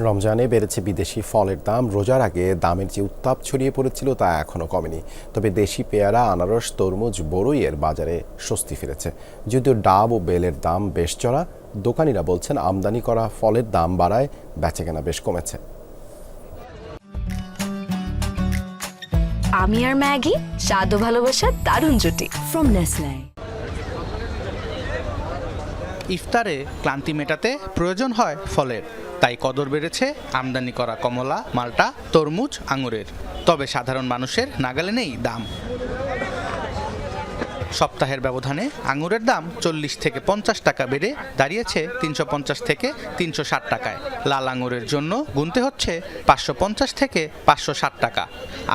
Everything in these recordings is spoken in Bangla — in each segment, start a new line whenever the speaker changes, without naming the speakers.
রমজানে বেড়েছে বিদেশি ফলের দাম। রোজার আগে দামের যে উত্তাপ ছড়িয়ে পড়েছিল তা এখনও কমেনি। তবে দেশি পেয়ারা আনারস তরমুজ বড়ইয়ের বাজারে স্বস্তি ফিরেছে। যদিও ডাব ও বেলের দাম বেশ চড়া দোকানিরা বলছেন আমদানি করা ফলের দাম বাড়ায় বেচাকেনা বেশ কমেছে।
আমি আর ম্যাগি স্বাদ ও ভালোবাসার দারুণ জুটি। ফ্রম নেসলে
ইফতারে ক্লান্তি মেটাতে প্রয়োজন হয় ফলের। তাই কদর বেড়েছে আমদানি করা কমলা, মাল্টা, তরমুজ, আঙুরের। তবে সাধারণ মানুষের নাগালে নেই দাম। সপ্তাহের ব্যবধানে আঙুরের দাম চল্লিশ থেকে পঞ্চাশ টাকা বেড়ে দাঁড়িয়েছে তিনশো পঞ্চাশ থেকে তিনশো ষাট টাকায়। লাল আঙুরের জন্য গুনতে হচ্ছে পাঁচশো পঞ্চাশ থেকে পাঁচশো ষাট টাকা।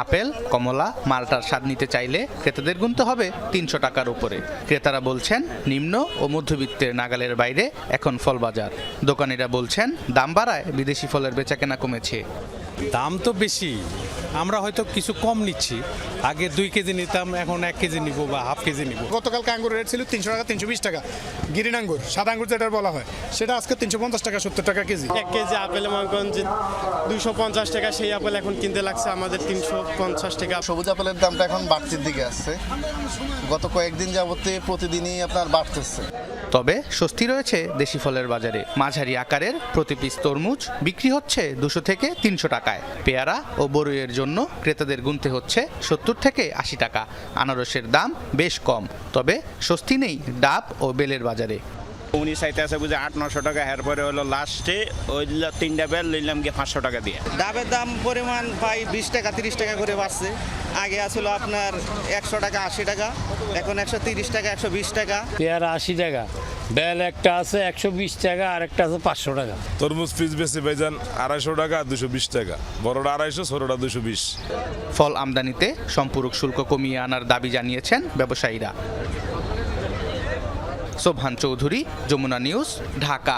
আপেল, কমলা, মালটার স্বাদ নিতে চাইলে ক্রেতাদের গুনতে হবে তিনশো টাকার উপরে। ক্রেতারা বলছেন, নিম্ন ও মধ্যবিত্তের নাগালের বাইরে এখন ফল বাজার দোকানিরা বলছেন, দাম বাড়ায় বিদেশি ফলের বেচাকেনা কমেছে।
দাম তো বেশি আমরা হয়তো কিছু কম নিচ্ছি। আগে দুই কেজি নিতাম এখন এক কেজি নিব বা হাফ কেজি নিব।
গতকালকে আঙ্গুর রেট ছিল তিনশো টাকা তিনশো বিশ টাকা। গিরিন আঙ্গুর সাদা আঙ্গুর যেটা বলা হয় সেটা আজকে তিনশো পঞ্চাশ টাকা সত্তর টাকা কেজি।
এক কেজি আপেল মনে করেন যে দুইশো পঞ্চাশ টাকা সেই আপেল এখন কিনতে লাগছে আমাদের তিনশো পঞ্চাশ টাকা।
সবুজ আপেলের দামটা এখন বাড়তির দিকে আসছে। গত কয়েকদিন যাবতে প্রতিদিনই আপনার বাড়তেছে।
তবে স্বস্তি রয়েছে দেশি ফলের বাজারে। মাঝারি আকারের প্রতি পিস তরমুজ বিক্রি হচ্ছে দুশো থেকে তিনশো টাকায়। পেয়ারা ও বড়ইয়ের জন্য ক্রেতাদের গুনতে হচ্ছে সত্তর থেকে আশি টাকা। আনারসের দাম বেশ কম তবে স্বস্তি নেই ডাব ও বেলের বাজারে।
উনি চাইতে আছে বুঝে আট নশো টাকা এরপরে হলো লাস্টে ওই দিল তিনটা বেল নিলাম গিয়ে পাঁচশো টাকা দিয়ে।
ডাবের দাম পরিমাণ প্রায় বিশ টাকা তিরিশ টাকা করে বাড়ছে। আগে আসলো আপনার একশো টাকা আশি টাকা এখন একশো তিরিশ টাকা একশো বিশ টাকা।
পেয়ারা আশি টাকা। বেল একটা আছে একশো বিশ টাকা আর একটা আছে পাঁচশো টাকা।
তরমুজ পিস বেশি ভাইজান আড়াইশো টাকা দুশো বিশ টাকা। বড়টা আড়াইশো ছোটটা দুশো বিশ।
ফল আমদানিতে সম্পূরক শুল্ক কমিয়ে আনার দাবি জানিয়েছেন ব্যবসায়ীরা। সোভান চৌধুরী যমুনা নিউজ ঢাকা।